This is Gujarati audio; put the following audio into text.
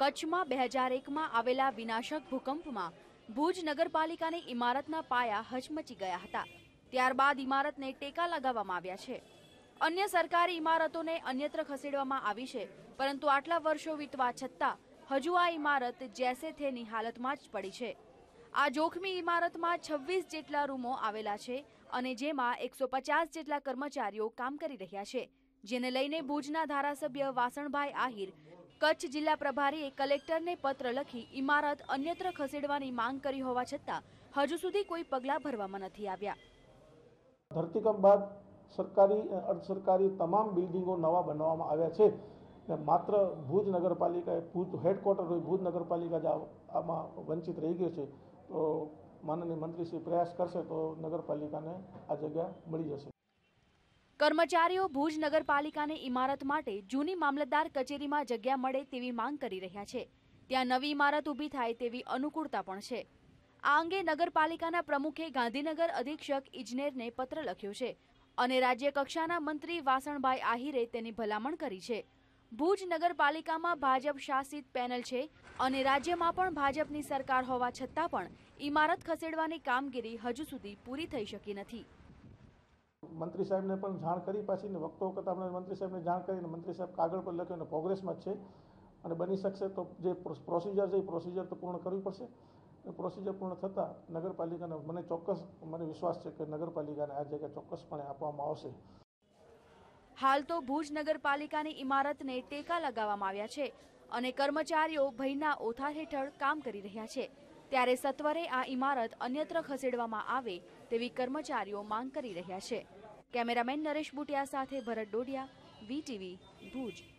કચ્છમાં બે હજાર એકમાં આવેલા વિનાશક ભૂકંપમાં ભુજ નગરપાલિકાની ઇમારતના પાયા હચમચી ગયા હતા. ત્યારબાદ ઇમારતને ટેકા લગાવવામાં આવ્યા છે. અન્ય સરકારી ઇમારતોને અન્યત્ર ખસેડવામાં આવી છે, પરંતુ આટલા વર્ષો વીતવા છતાં હજુ આ ઇમારત જેસે થેની હાલતમાં જ પડી છે. આ જોખમી ઇમારતમાં છવ્વીસ જેટલા રૂમો આવેલા છે અને જેમાં એકસો પચાસ જેટલા કર્મચારીઓ કામ કરી રહ્યા છે, જેને લઈને ભુજના ધારાસભ્ય વાસણભાઈ આહિર કચ્છ જિલ્લા પ્રભારીએ કલેક્ટરને પત્ર લખી ઇમારત અન્યત્ર ખસેડવાની માંગ કરી હોવા છતાં હજુ સુધી કોઈ પગલાં ભરવામાં નથી આવ્યા. ધરતીકંપ બાદ સરકારી અર્ધ સરકારી તમામ બિલ્ડિંગો નવા બનાવવામાં આવ્યા છે. માત્ર ભુજ નગરપાલિકા એ ભુજ હેડક્વાર્ટર હોય, ભુજ નગરપાલિકા જ આમાં વંચિત રહી ગયો છે. તો માનનીય મંત્રીશ્રી પ્રયાસ કરશે તો નગરપાલિકાને આ જગ્યા મળી જશે. કર્મચારીઓ ભુજ નગરપાલિકાની ઇમારત માટે જૂની મામલતદાર કચેરીમાં જગ્યા મળે તેવી માંગ કરી રહ્યા છે. ત્યાં નવી ઇમારત ઊભી થાય તેવી અનુકૂળતા પણ છે. આ અંગે નગરપાલિકાના પ્રમુખે ગાંધીનગર અધિક્ષક ઇજનેરને પત્ર લખ્યો છે અને રાજ્ય કક્ષાના મંત્રી વાસણભાઈ આહિરે તેની ભલામણ કરી છે. ભુજ નગરપાલિકામાં ભાજપ શાસિત પેનલ છે અને રાજ્યમાં પણ ભાજપની સરકાર હોવા છતાં પણ ઇમારત ખસેડવાની કામગીરી હજુ સુધી પૂરી થઈ શકી નથી. મંત્રી સાહેબને પણ જાણ કરી પાછી ને વખતો વખત આપણે મંત્રી સાહેબને જાણ કરીને મંત્રી સાહેબ કાગળ પર લખ્યું અને પ્રોગ્રેસમાં જ છે. અને બની શકશે તો જે પ્રોસિજર છે એ પ્રોસિજર તો પૂર્ણ કરવી પડશે. પ્રોસિજર પૂર્ણ થતાં નગરપાલિકાને મને ચોક્કસ, મને વિશ્વાસ છે કે નગરપાલિકાને આ જગ્યા ચોક્કસપણે આપવામાં આવશે. હાલ તો ભુજ નગરપાલિકાની ઇમારતને ટેકા લગાવવામાં આવ્યા છે અને કર્મચારીઓ ભયના ઓથાર હેઠળ કામ કરી રહ્યા છે. ત્યારે સત્વરે આ ઇમારત અન્યત્ર ખસેડવામાં આવે તેવી કર્મચારીઓ માંગ કરી રહ્યા છે. કેમેરામેન નરેશ બુટિયા સાથે ભરત ડોડિયા, વીટીવી ભુજ.